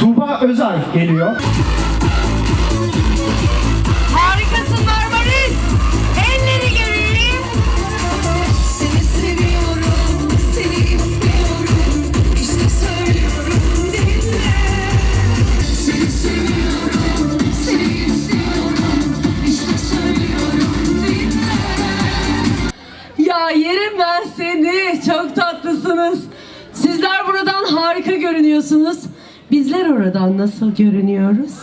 Tuğba Özay geliyor. Harikasın Marmaris. Elleri göreyim. Seni seviyorum, seni istiyorum. İşte söylüyorum dinle. Seni seviyorum, seni istiyorum. İşte söylüyorum dinle. Ya yerim ben seni. Çok tatlısınız. Sizler buradan harika görünüyorsunuz. Bizler oradan nasıl görünüyoruz?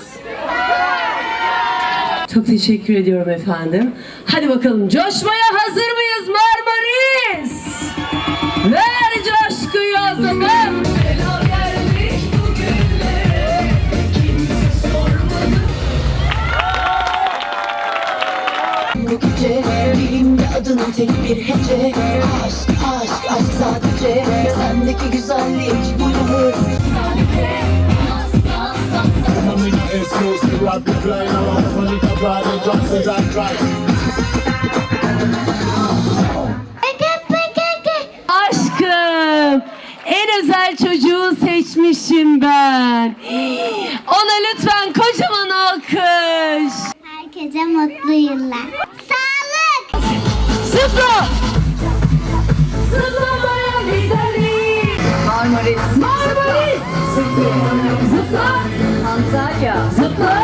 Çok teşekkür ediyorum efendim. Hadi bakalım coşmaya hazır mıyız Marmaris? Ver coşkuyu o adının tek bir hece Aşk aşk aşk sadece Sendeki güzellik bu hız The the as I try Aşkım, en özel çocuğu seçmişim ben. Ona lütfen kocaman alkış. Herkese mutlu yıllar. Sağlık. Zıpla! Zıplamaya gidelim. Marmaris. Marmaris. Zıpla. Antalya. Zıpla.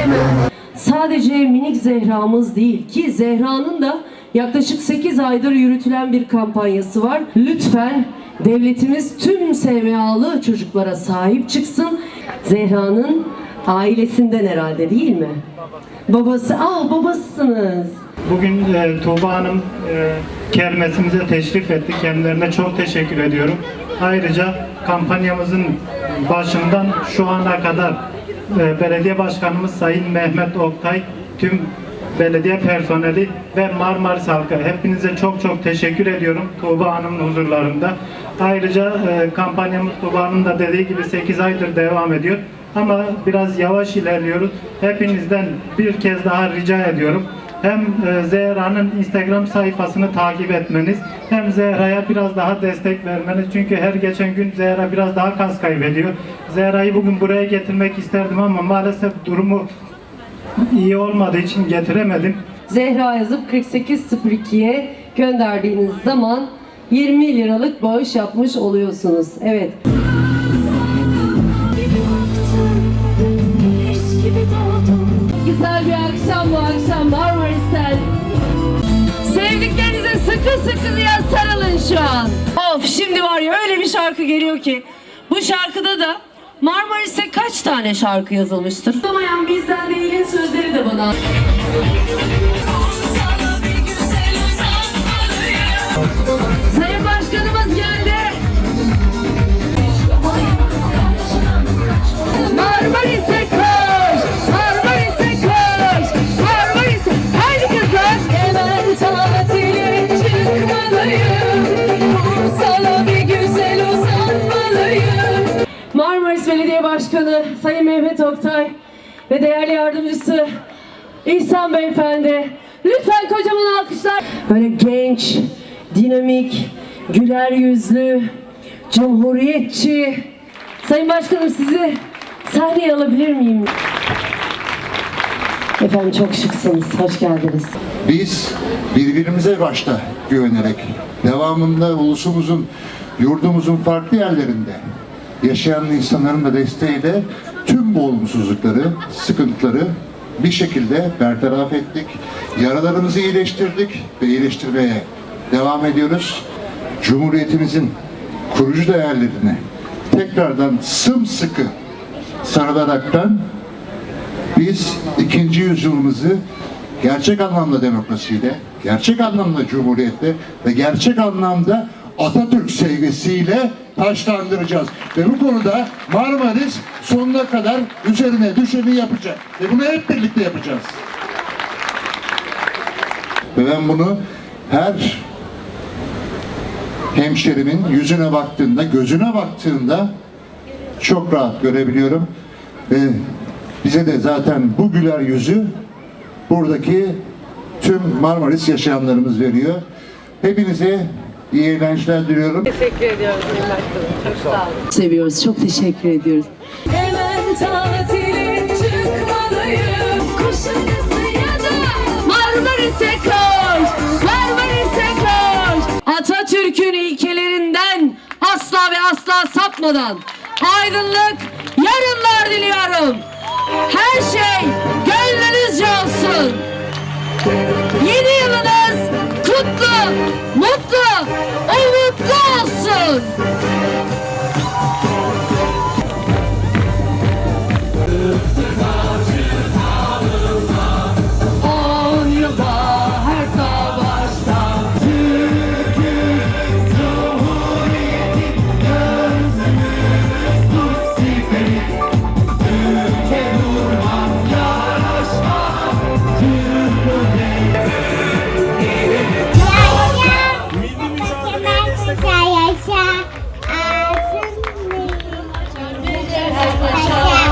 Hemen. Sadece minik Zehra'mız değil ki Zehra'nın da yaklaşık 8 aydır yürütülen bir kampanyası var. Lütfen devletimiz tüm SMA'lı çocuklara sahip çıksın. Zehra'nın ailesinden herhalde değil mi? Babası, ah babasısınız. Bugün e, Tuğba Hanım e, kermesimize teşrif etti. Kendilerine çok teşekkür ediyorum. Ayrıca kampanyamızın başından şu ana kadar e, belediye başkanımız Sayın Mehmet Oktay, tüm belediye personeli ve Marmaris halkı hepinize çok çok teşekkür ediyorum Tuğba Hanım'ın huzurlarında. Ayrıca e, kampanyamız Tuğba Hanım da dediği gibi 8 aydır devam ediyor. Ama biraz yavaş ilerliyoruz. Hepinizden bir kez daha rica ediyorum. Hem e, Zehra'nın Instagram sayfasını takip etmeniz hem Zehra'ya biraz daha destek vermeniz. Çünkü her geçen gün Zehra biraz daha kas kaybediyor. Zehra'yı bugün buraya getirmek isterdim ama maalesef durumu iyi olmadığı için getiremedim. Zehra yazıp 4802'ye gönderdiğiniz zaman 20 liralık bağış yapmış oluyorsunuz. Evet. Bu akşam Marmaris'ten. Sevdiklerinize sıkı sıkı ya sarılın şu an. Of şimdi var ya öyle bir şarkı geliyor ki. Bu şarkıda da Marmaris'e kaç tane şarkı yazılmıştır? Olmayan bizden değilin sözleri de bana. Sayın Mehmet Oktay ve değerli yardımcısı İhsan Beyefendi. Lütfen kocaman alkışlar. Böyle genç, dinamik, güler yüzlü, cumhuriyetçi. Sayın Başkanım sizi sahneye alabilir miyim? Efendim çok şıksınız. Hoş geldiniz. Biz birbirimize başta güvenerek devamında ulusumuzun, yurdumuzun farklı yerlerinde yaşayan insanların da desteğiyle tüm bu olumsuzlukları, sıkıntıları bir şekilde bertaraf ettik. Yaralarımızı iyileştirdik ve iyileştirmeye devam ediyoruz. Cumhuriyetimizin kurucu değerlerine tekrardan sımsıkı sarılaraktan biz ikinci yüzyılımızı gerçek anlamda demokrasiyle, gerçek anlamda cumhuriyetle ve gerçek anlamda Atatürk sevgisiyle taşlandıracağız. Ve bu konuda Marmaris sonuna kadar üzerine düşeni yapacak. Ve bunu hep birlikte yapacağız. Ve ben bunu her hemşerimin yüzüne baktığında, gözüne baktığında çok rahat görebiliyorum. Ve bize de zaten bu güler yüzü buradaki tüm Marmaris yaşayanlarımız veriyor. Hepinize iyi eğlenceler diliyorum. Seviyoruz. Çok teşekkür ediyoruz. Hemen tatile çıkmalıyım Kuşadası ya da Marmaris'e koş! Marmaris'e koş! Atatürk'ün ilkelerinden asla ve asla sapmadan aydınlık yarınlar diliyorum. Her şey gönlünüzce olsun.